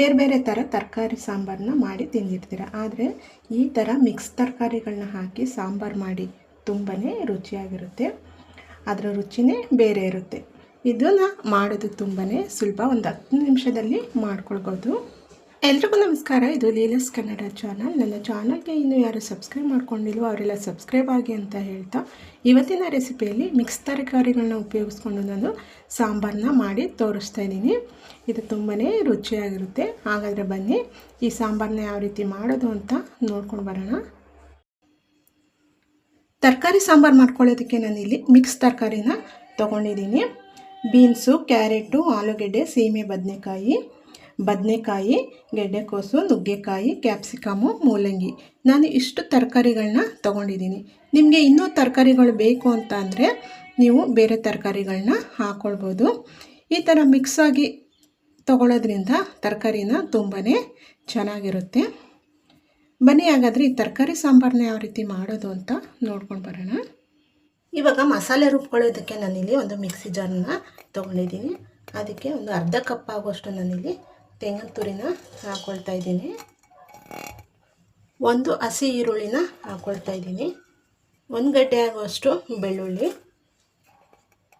ಬೇರೆ ಬೇರೆ ಥರ ತರಕಾರಿ ಸಾಂಬಾರನ್ನ ಮಾಡಿ ತಿಂದಿರ್ತೀರ. ಆದರೆ ಈ ಥರ ಮಿಕ್ಸ್ ತರಕಾರಿಗಳನ್ನ ಹಾಕಿ ಸಾಂಬಾರು ಮಾಡಿ ತುಂಬಾ ರುಚಿಯಾಗಿರುತ್ತೆ. ಅದರ ರುಚಿನೇ ಬೇರೆ ಇರುತ್ತೆ. ಇದನ್ನು ಮಾಡೋದು ತುಂಬಾ ಸುಲಭ. ಒಂದು ಹತ್ತು ನಿಮಿಷದಲ್ಲಿ ಮಾಡ್ಕೊಳ್ಬೋದು. ಎಲ್ರಿಗೂ ನಮಸ್ಕಾರ. ಇದು ಲೀಲಸ್ ಕನ್ನಡ ಚಾನಲ್. ನನ್ನ ಚಾನಲ್ಗೆ ಇನ್ನೂ ಯಾರು ಸಬ್ಸ್ಕ್ರೈಬ್ ಮಾಡ್ಕೊಂಡಿಲ್ವೋ ಅವರೆಲ್ಲ ಸಬ್ಸ್ಕ್ರೈಬ್ ಆಗಿ ಅಂತ ಹೇಳ್ತಾ ಇವತ್ತಿನ ರೆಸಿಪಿಯಲ್ಲಿ ಮಿಕ್ಸ್ ತರಕಾರಿಗಳನ್ನ ಉಪಯೋಗಿಸ್ಕೊಂಡು ನಾನು ಸಾಂಬಾರನ್ನ ಮಾಡಿ ತೋರಿಸ್ತಾ ಇದ್ದೀನಿ. ಇದು ತುಂಬಾ ರುಚಿಯಾಗಿರುತ್ತೆ. ಹಾಗಾದರೆ ಬನ್ನಿ, ಈ ಸಾಂಬಾರನ್ನ ಯಾವ ರೀತಿ ಮಾಡೋದು ಅಂತ ನೋಡ್ಕೊಂಡು ಬರೋಣ. ತರಕಾರಿ ಸಾಂಬಾರು ಮಾಡ್ಕೊಳ್ಳೋದಕ್ಕೆ ನಾನಿಲ್ಲಿ ಮಿಕ್ಸ್ ತರಕಾರಿನ ತೊಗೊಂಡಿದ್ದೀನಿ. ಬೀನ್ಸು, ಕ್ಯಾರೆಟು, ಆಲೂಗೆಡ್ಡೆ, ಸೀಮೆ, ಬದನೆಕಾಯಿ. ಬದನೆಕಾಯಿ, ಗೆಡ್ಡೆಕೋಸು, ನುಗ್ಗೆಕಾಯಿ, ಕ್ಯಾಪ್ಸಿಕಮು, ಮೂಲಂಗಿ. ನಾನು ಇಷ್ಟು ತರಕಾರಿಗಳನ್ನ ತೊಗೊಂಡಿದ್ದೀನಿ. ನಿಮಗೆ ಇನ್ನೂ ತರಕಾರಿಗಳು ಬೇಕು ಅಂತ ಅಂದರೆ ನೀವು ಬೇರೆ ತರಕಾರಿಗಳನ್ನ ಹಾಕ್ಕೊಳ್ಬೋದು ಈ ಥರ ಮಿಕ್ಸಾಗಿ ತೊಗೊಳೋದ್ರಿಂದ ತರಕಾರಿನ ತುಂಬಾ ಚೆನ್ನಾಗಿರುತ್ತೆ. ಬನ್ನಿ ಹಾಗಾದರೆ ಈ ತರಕಾರಿ ಸಾಂಬಾರನ್ನ ಯಾವ ರೀತಿ ಮಾಡೋದು ಅಂತ ನೋಡ್ಕೊಂಡು ಬರೋಣ. ಇವಾಗ ಮಸಾಲೆ ರುಬ್ಕೊಳ್ಳೋದಕ್ಕೆ ನಾನಿಲ್ಲಿ ಒಂದು ಮಿಕ್ಸಿ ಜಾರನ್ನ ತೊಗೊಂಡಿದ್ದೀನಿ. ಅದಕ್ಕೆ ಒಂದು ಅರ್ಧ ಕಪ್ ಆಗುವಷ್ಟು ನಾನಿಲ್ಲಿ ತೆಂಗಿನ ತುರಿನ ಹಾಕ್ಕೊಳ್ತಾ ಇದ್ದೀನಿ. ಒಂದು ಹಸಿ ಈರುಳ್ಳಿನ ಹಾಕ್ಕೊಳ್ತಾ ಇದ್ದೀನಿ. ಒಂದು ಗಡ್ಡೆ ಆಗುವಷ್ಟು ಬೆಳ್ಳುಳ್ಳಿ.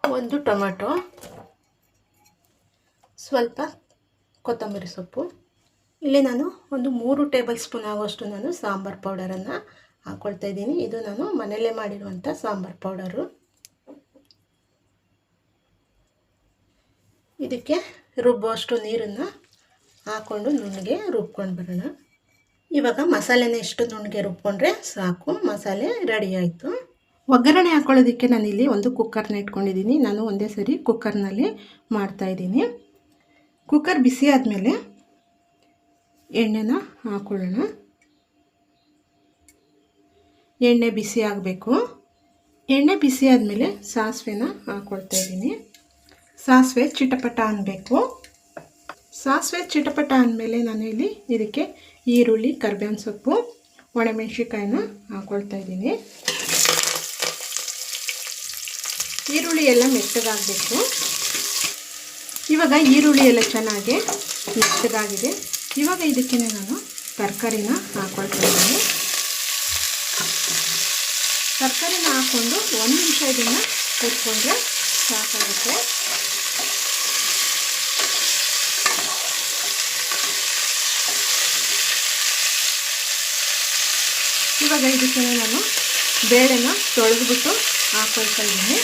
ಒಂದು ಟೊಮೆಟೊ. ಸ್ವಲ್ಪ ಕೊತ್ತಂಬರಿ ಸೊಪ್ಪು. ಇಲ್ಲಿ ನಾನು ಒಂದು ಮೂರು ಟೇಬಲ್ ಸ್ಪೂನ್ ಆಗುವಷ್ಟು ನಾನು ಸಾಂಬಾರು ಪೌಡರನ್ನು ಹಾಕ್ಕೊಳ್ತಾ ಇದ್ದೀನಿ. ಇದು ನಾನು ಮನೆಯಲ್ಲೇ ಮಾಡಿರುವಂಥ ಸಾಂಬಾರು ಪೌಡರು. ಇದಕ್ಕೆ ರುಬ್ಬುವಷ್ಟು ನೀರನ್ನು ಹಾಕ್ಕೊಂಡು ನುಣ್ಣಗೆ ರುಬ್ಕೊಂಡು ಬರೋಣ. ಇವಾಗ ಮಸಾಲೆನ ಎಷ್ಟು ನುಣ್ಣಗೆ ರುಬ್ಕೊಂಡ್ರೆ ಸಾಕು. ಮಸಾಲೆ ರೆಡಿ ಆಯಿತು. ಒಗ್ಗರಣೆ ಹಾಕ್ಕೊಳ್ಳೋದಕ್ಕೆ ನಾನಿಲ್ಲಿ ಒಂದು ಕುಕ್ಕರ್ನ ಇಟ್ಕೊಂಡಿದ್ದೀನಿ. ನಾನು ಒಂದೇ ಸರಿ ಕುಕ್ಕರ್ನಲ್ಲಿ ಮಾಡ್ತಾಯಿದ್ದೀನಿ ಕುಕ್ಕರ್ ಬಿಸಿ ಆದಮೇಲೆ ಎಣ್ಣೆನ ಹಾಕ್ಕೊಳ್ಳೋಣ ಎಣ್ಣೆ ಬಿಸಿ ಆಗಬೇಕು. ಎಣ್ಣೆ ಬಿಸಿ ಆದಮೇಲೆ ಸಾಸಿವೆನ ಹಾಕ್ಕೊಳ್ತಾ ಇದ್ದೀನಿ. ಸಾಸಿವೆ ಚಿಟಪಟ ಅನ್ನಬೇಕು ಸಾಸಿವೆ ಚಿಟಪಟ ಅಂದಮೇಲೆ ನಾನು ಇಲ್ಲಿ ಇದಕ್ಕೆ ಈರುಳ್ಳಿ, ಕರ್ಬೇವಿನ ಸೊಪ್ಪು ಒಣಮೆಣ್ಸಿಕಾಯಿನ ಹಾಕ್ಕೊಳ್ತಾ ಇದ್ದೀನಿ. ಈರುಳ್ಳಿ ಎಲ್ಲ ಮೆತ್ತಗಾಗಬೇಕು. ಇವಾಗ ಈರುಳ್ಳಿ ಎಲ್ಲ ಚೆನ್ನಾಗಿ ಮೆತ್ತಗಾಗಿದೆ. ಇವಾಗ ಇದಕ್ಕೆ ನಾನು ತರಕಾರಿನ ಹಾಕ್ಕೊಳ್ತಾ ಇದ್ದೀನಿ. ತರಕಾರಿನ ಹಾಕ್ಕೊಂಡು ಒಂದು ನಿಮಿಷ ಇದನ್ನು ಕೂತ್ಕೊಂಡ್ರೆ ಸಾಕಾಗುತ್ತೆ. ಇವಾಗ ಇದಕ್ಕೆ ನಾನು ಬೇಳೆನ ತೊಳೆದ್ಬಿಟ್ಟು ಹಾಕೊಳ್ತಾ ಇದ್ದೀನಿ.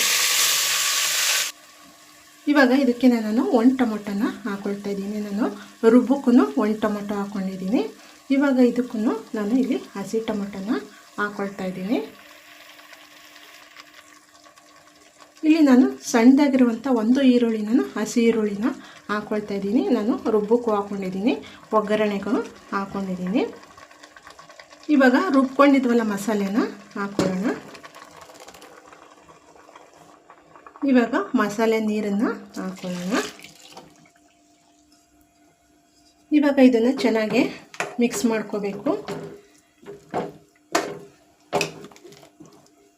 ಇವಾಗ ಇದಕ್ಕೆ ನಾನು ಒಂದು ಟೊಮೊಟೊನ ಹಾಕೊಳ್ತಾ ಇದ್ದೀನಿ. ನಾನು ರುಬ್ಬಕ್ಕೂ ಒಂದು ಟೊಮೊಟೊ ಹಾಕ್ಕೊಂಡಿದ್ದೀನಿ ಇವಾಗ ಇದಕ್ಕೂ ನಾನು ಇಲ್ಲಿ ಹಸಿ ಟೊಮೊಟೊನ ಹಾಕೊಳ್ತಾ ಇದ್ದೀನಿ. ಇಲ್ಲಿ ನಾನು ಸಣ್ಣದಾಗಿರುವಂಥ ಒಂದು ಈರುಳ್ಳಿನ ಹಸಿ ಈರುಳ್ಳಿನ ಹಾಕ್ಕೊಳ್ತಾ ಇದ್ದೀನಿ. ನಾನು ರುಬ್ಬಕ್ಕೂ ಹಾಕ್ಕೊಂಡಿದ್ದೀನಿ ಒಗ್ಗರಣೆಗೂ ಹಾಕ್ಕೊಂಡಿದ್ದೀನಿ ಇವಾಗ ರುಬ್ಕೊಂಡಿದ್ವಲ್ಲ ಮಸಾಲೆನ ಹಾಕೊಳ್ಳೋಣ ಇವಾಗ ಮಸಾಲೆ ನೀರನ್ನು ಹಾಕೊಳ್ಳೋಣ ಇವಾಗ ಇದನ್ನು ಚೆನ್ನಾಗಿ ಮಿಕ್ಸ್ ಮಾಡ್ಕೋಬೇಕು.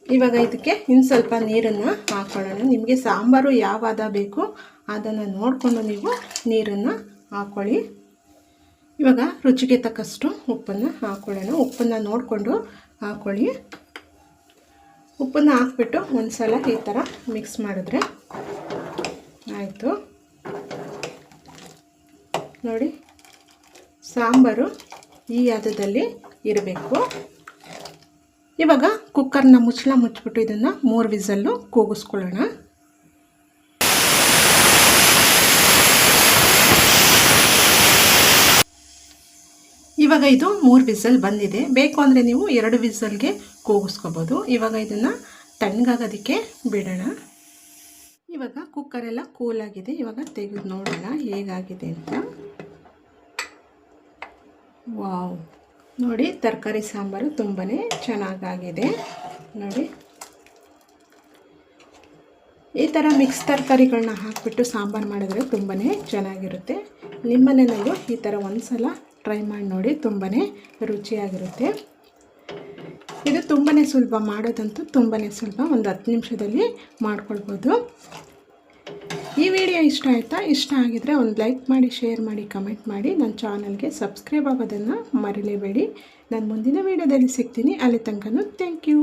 ಇವಾಗ ಇದಕ್ಕೆ ಇನ್ನು ಸ್ವಲ್ಪ ನೀರನ್ನು ಹಾಕ್ಕೊಳ್ಳೋಣ ನಿಮಗೆ ಸಾಂಬಾರು ಯಾವ ಹದ ಬೇಕು ಅದನ್ನು ನೋಡಿಕೊಂಡು ನೀವು ನೀರನ್ನು ಹಾಕ್ಕೊಳ್ಳಿ ಇವಾಗ ರುಚಿಗೆ ತಕ್ಕಷ್ಟು ಉಪ್ಪನ್ನು ಹಾಕ್ಕೊಳ್ಳೋಣ ಉಪ್ಪನ್ನು ನೋಡಿಕೊಂಡು ಹಾಕ್ಕೊಳ್ಳಿ ಉಪ್ಪನ್ನು ಹಾಕ್ಬಿಟ್ಟು ಒಂದು ಸಲ ಈ ಥರ ಮಿಕ್ಸ್ ಮಾಡಿದ್ರೆ ಆಯಿತು. ನೋಡಿ, ಸಾಂಬಾರು ಈ ಹದದಲ್ಲಿ ಇರಬೇಕು. ಇವಾಗ ಕುಕ್ಕರ್ನ ಮುಚ್ಚಳ ಮುಚ್ಚಿಬಿಟ್ಟು ಇದನ್ನು ಮೂರು ವಿಸಲ್ಲು ಕೂಗಿಸ್ಕೊಳ್ಳೋಣ. ಇವಾಗ ಇದು ಮೂರು ವಿಸಲ್ ಬಂದಿದೆ. ಬೇಕು ಅಂದರೆ ನೀವು ಎರಡು ವಿಸಲ್ಗೆ ಕೂಗಿಸ್ಕೋಬೋದು. ಇವಾಗ ಇದನ್ನು ತಣ್ಣಗಾಗೋದಕ್ಕೆ ಬಿಡೋಣ. ಇವಾಗ ಕುಕ್ಕರೆಲ್ಲ ಕೂಲಾಗಿದೆ ಇವಾಗ ತೆಗೆದು ನೋಡೋಣ ಹೇಗಾಗಿದೆ ಅಂತ. ವಾವ್. ನೋಡಿ ತರಕಾರಿ ಸಾಂಬಾರು ತುಂಬಾ ಚೆನ್ನಾಗಾಗಿದೆ. ನೋಡಿ. ಈ ಥರ ಮಿಕ್ಸ್ ತರಕಾರಿಗಳನ್ನ ಹಾಕಿಬಿಟ್ಟು ಸಾಂಬಾರು ಮಾಡಿದ್ರೆ ತುಂಬಾ ಚೆನ್ನಾಗಿರುತ್ತೆ. ನಿಮ್ಮ ಮನೆಯಲ್ಲೂ ಈ ಥರ ಒಂದು ಸಲ ಟ್ರೈ ಮಾಡಿ ನೋಡಿ ತುಂಬಾ ರುಚಿಯಾಗಿರುತ್ತೆ. ಇದು ತುಂಬಾ ಸುಲಭ, ಮಾಡೋದಂತೂ ತುಂಬಾ ಸುಲಭ. ಒಂದು ಹತ್ತು ನಿಮಿಷದಲ್ಲಿ ಮಾಡ್ಕೊಳ್ಬೋದು. ಈ ವಿಡಿಯೋ ಇಷ್ಟ ಆಯಿತಾ? ಇಷ್ಟ ಆಗಿದರೆ ಒಂದು ಲೈಕ್ ಮಾಡಿ, ಶೇರ್ ಮಾಡಿ, ಕಮೆಂಟ್ ಮಾಡಿ. ನನ್ನ ಚಾನಲ್ಗೆ ಸಬ್ಸ್ಕ್ರೈಬ್ ಆಗೋದನ್ನು ಮರಿಲೇಬೇಡಿ. ನಾನು ಮುಂದಿನ ವಿಡಿಯೋದಲ್ಲಿ ಸಿಗ್ತೀನಿ. ಅಲ್ಲಿ ತನಕನೂ ಥ್ಯಾಂಕ್ ಯು